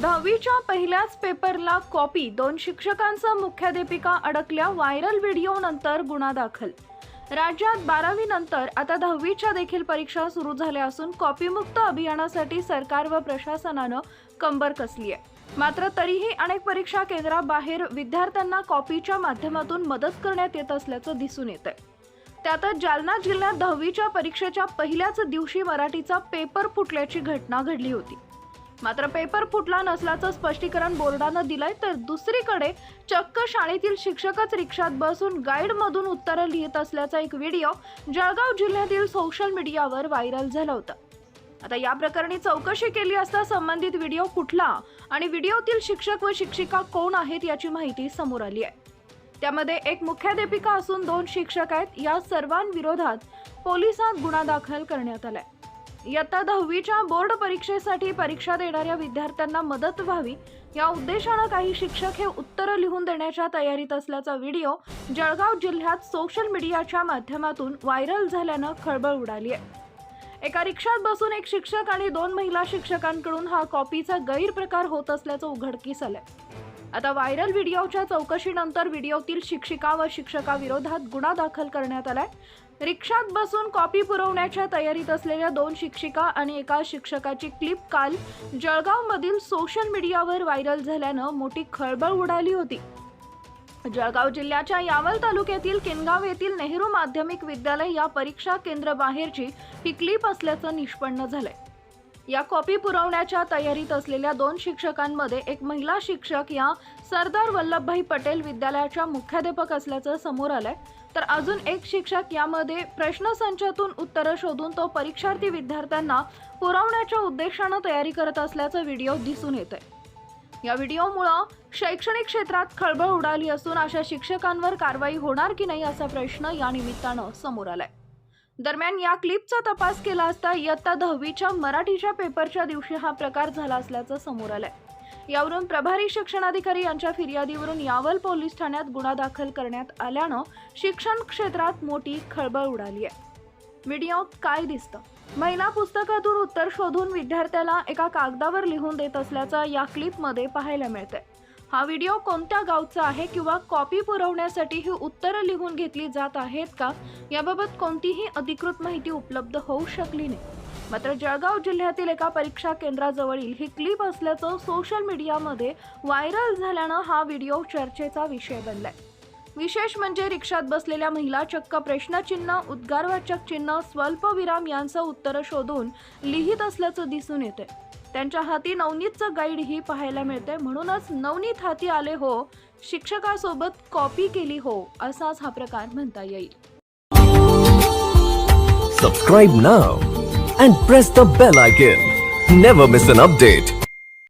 दहावीच्या पहिल्याच पेपरला कॉपी दोन शिक्षकांचा मुख्याध्यापिका अडकल्या व्हायरल व्हिडिओ नंतर गुन्हा दाखल. राज्यात बारावी नंतर आता दहावीच्या देखील परीक्षा सुरू झाल्या असून कॉपीमुक्त अभियानासाठी सरकार व प्रशासनानं कंबर कसली आहे. मात्र तरीही अनेक परीक्षा केंद्राबाहेर विद्यार्थ्यांना कॉपीच्या माध्यमातून मदत करण्यात येत असल्याचं दिसून येत आहे त्यातच जालना जिल्ह्यात दहावीच्या परीक्षेच्या पहिल्याच दिवशी मराठीचा पेपर फुटल्याची घटना घडली होती. मात्र पेपर फुटला नसल्याचं स्पष्टीकरण बोर्डानं दिलंय तर दुसरीकडे चक्क शाळेतील शिक्षकच रिक्षात बसून गाईडमधून उत्तरं लिहित असल्याचा एक व्हिडिओ जळगाव जिल्ह्यातील सोशल मीडियावर व्हायरल झाला होता. आता या प्रकरणी चौकशी केली असता संबंधित व्हिडिओ कुठला आणि व्हिडिओतील शिक्षक व शिक्षिका कोण आहेत याची माहिती समोर आली आहे. त्यामध्ये एक मुख्याध्यापिका असून दोन शिक्षक आहेत या सर्वांविरोधात पोलिसात गुन्हा दाखल करण्यात आलाय. इयत्ता दहावीच्या बोर्ड परीक्षेसाठी परीक्षा देणाऱ्या विद्यार्थ्यांना मदत व्हावी या उद्देशानं काही शिक्षक हे उत्तरं लिहून देण्याच्या तयारीत असल्याचा व्हिडिओ जळगाव जिल्ह्यात सोशल मीडियाच्या माध्यमातून व्हायरल झाल्यानं खळबळ उडाली आहे. एका रिक्षात बसून एक शिक्षक आणि दोन महिला शिक्षकांकडून हा कॉपीचा गैरप्रकार होत असल्याचं उघडकीस आलंय. आता व्हायरल व्हिडिओच्या चौकशीनंतर व्हिडिओतील शिक्षिका व शिक्षकाविरोधात गुन्हा दाखल करण्यात आलाय. रिक्षात बसून कॉपी पुरवण्याच्या तयारीत असलेल्या दोन शिक्षिका आणि एका शिक्षकाची क्लिप काल जळगावमधील सोशल मीडियावर व्हायरल झाल्यानं मोठी खळबळ उडाली होती. जळगाव जिल्ह्याच्या यावल तालुक्यातील किनगाव येथील नेहरू माध्यमिक विद्यालय या परीक्षा केंद्र बाहेरची ही क्लिप असल्याचं निष्पन्न झालंय. या कॉपी पुरवण्याच्या तयारीत असलेल्या दोन शिक्षकांमध्ये एक महिला शिक्षक या सरदार वल्लभभाई पटेल विद्यालयाच्या मुख्याध्यापक असल्याचं समोर आलंय. तर अजून एक शिक्षक यामध्ये प्रश्नसंचातून उत्तरं शोधून तो परीक्षार्थी विद्यार्थ्यांना पुरवण्याच्या उद्देशानं तयारी करत असल्याचं व्हिडिओ दिसून येत आहे या व्हिडिओमुळं शैक्षणिक क्षेत्रात खळबळ उडाली असून अशा शिक्षकांवर कारवाई होणार की नाही असा प्रश्न या निमित्तानं समोर आलाय. दरम्यान या क्लिपचा तपास केला असता इयत्ता दहावीच्या मराठीच्या पेपरच्या दिवशी हा प्रकार झाला असल्याचं समोर आलंय. यावरून प्रभारी शिक्षणाधिकारी यांच्या फिर्यादीवरून यावल पोलीस ठाण्यात गुन्हा दाखल करण्यात आल्यानं शिक्षण क्षेत्रात मोठी खळबळ उडाली आहे. व्हिडिओत काय दिसतं? महिला पुस्तकातून उत्तर शोधून विद्यार्थ्याला एका कागदावर लिहून देत असल्याचं या क्लिपमध्ये पाहायला मिळतंय. हा व्हिडिओ कोणत्या गावचा आहे किंवा कॉपी पुरवण्यासाठी ही उत्तरं लिहून घेतली जात आहेत का? याबाबत कोणतीही अधिकृत माहिती उपलब्ध होऊ शकली नाही. मात्र जळगाव जिल्ह्यातील एका परीक्षा केंद्राजवळील ही क्लिप असल्याचं सोशल मीडियामध्ये व्हायरल झाल्यानं हा व्हिडिओ चर्चेचा विषय बनलाय. विशेष म्हणजे रिक्षात बसलेल्या महिला चक्क प्रश्नचिन्ह उद्गारवाचक चिन्ह स्वल्पविराम यांचं उत्तरं शोधून लिहित असल्याचं दिसून येते त्यांच्या हाती नवनीतचं गाईड ही पाहायला मिळते म्हणूनच नवनीत हाती आले हो शिक्षकासोबत कॉपी केली हो असाच हा प्रकार म्हणता येईल. Subscribe now and press the bell icon never miss an update